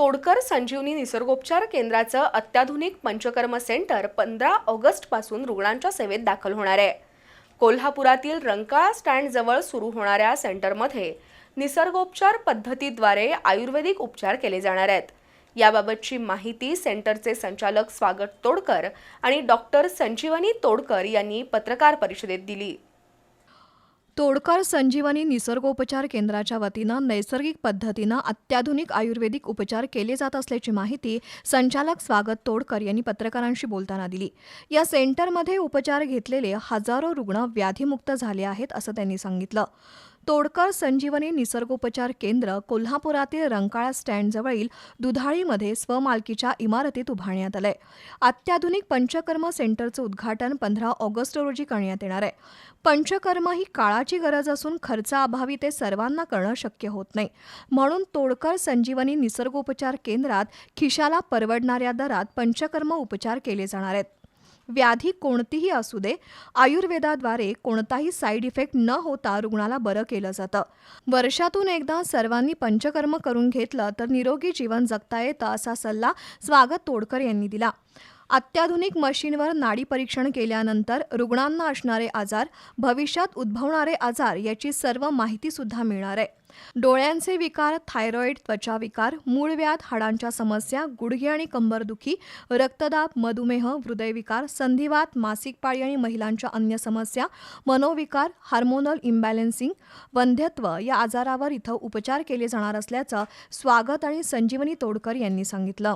तोडकर संजीवनी निसर्गोपचार केंद्राचं अत्याधुनिक पंचकर्म सेंटर पंधरा ऑगस्टपासून रुग्णांच्या सेवेत दाखल होणार आहे. कोल्हापुरातील रंकाळा स्टँडजवळ सुरू होणाऱ्या सेंटरमध्ये निसर्गोपचार पद्धतीद्वारे आयुर्वेदिक उपचार केले जाणार आहेत. याबाबतची माहिती सेंटरचे संचालक स्वागत तोडकर आणि डॉक्टर संजीवनी तोडकर यांनी पत्रकार परिषदेत दिली. तोडकर संजीवनी निसर्गोपचार केंद्राच्या वतीनं नैसर्गिक पद्धतीनं अत्याधुनिक आयुर्वेदिक उपचार केले जात असल्याची माहिती संचालक स्वागत तोडकर यांनी पत्रकारांशी बोलताना दिली. या सेंटरमध्ये उपचार घेतलेले हजारो रुग्ण व्याधीमुक्त झाले आहेत असं त्यांनी सांगितलं. तोडकर संजीवनी निसर्गोपचार केंद्र कोल्हापुरातील रंकाळा स्टँडजवळील दुधाळीमध्ये स्वमालकीच्या इमारतीत उभारण्यात आलंय. अत्याधुनिक पंचकर्म सेंटरचं उद्घाटन पंधरा ऑगस्ट रोजी करण्यात येणार आहे. पंचकर्म ही काळाची गरज असून खर्चाअभावी ते सर्वांना करणं शक्य होत नाही. म्हणून तोडकर संजीवनी निसर्गोपचार केंद्रात खिशाला परवडणाऱ्या दरात पंचकर्म उपचार केले जाणार आहेत. व्याधी कोणतीही असू दे आयुर्वेदाद्वारे कोणताही साईड इफेक्ट न होता रुग्णाला बरं केलं जातं. वर्षातून एकदा सर्वांनी पंचकर्म करून घेतलं तर निरोगी जीवन जगता येतं असा सल्ला स्वागत तोडकर यांनी दिला. अत्याधुनिक मशीनवर नाडी परीक्षण केल्यानंतर रुग्णांना असणारे आजार भविष्यात उद्भवणारे आजार याची सर्व माहिती सुद्धा मिळणार आहे. डोळ्यांचे विकार थायरॉईड त्वचाविकार मूळव्याध हाडांच्या समस्या गुडघे आणि कंबरदुखी रक्तदाब मधुमेह हृदयविकार संधिवात मासिक पाळी आणि महिलांच्या अन्य समस्या मनोविकार हार्मोनल इम्बॅलेन्सिंग वंध्यत्व या आजारावर इथं उपचार केले जाणार असल्याचं स्वागत आणि संजीवनी तोडकर यांनी सांगितलं.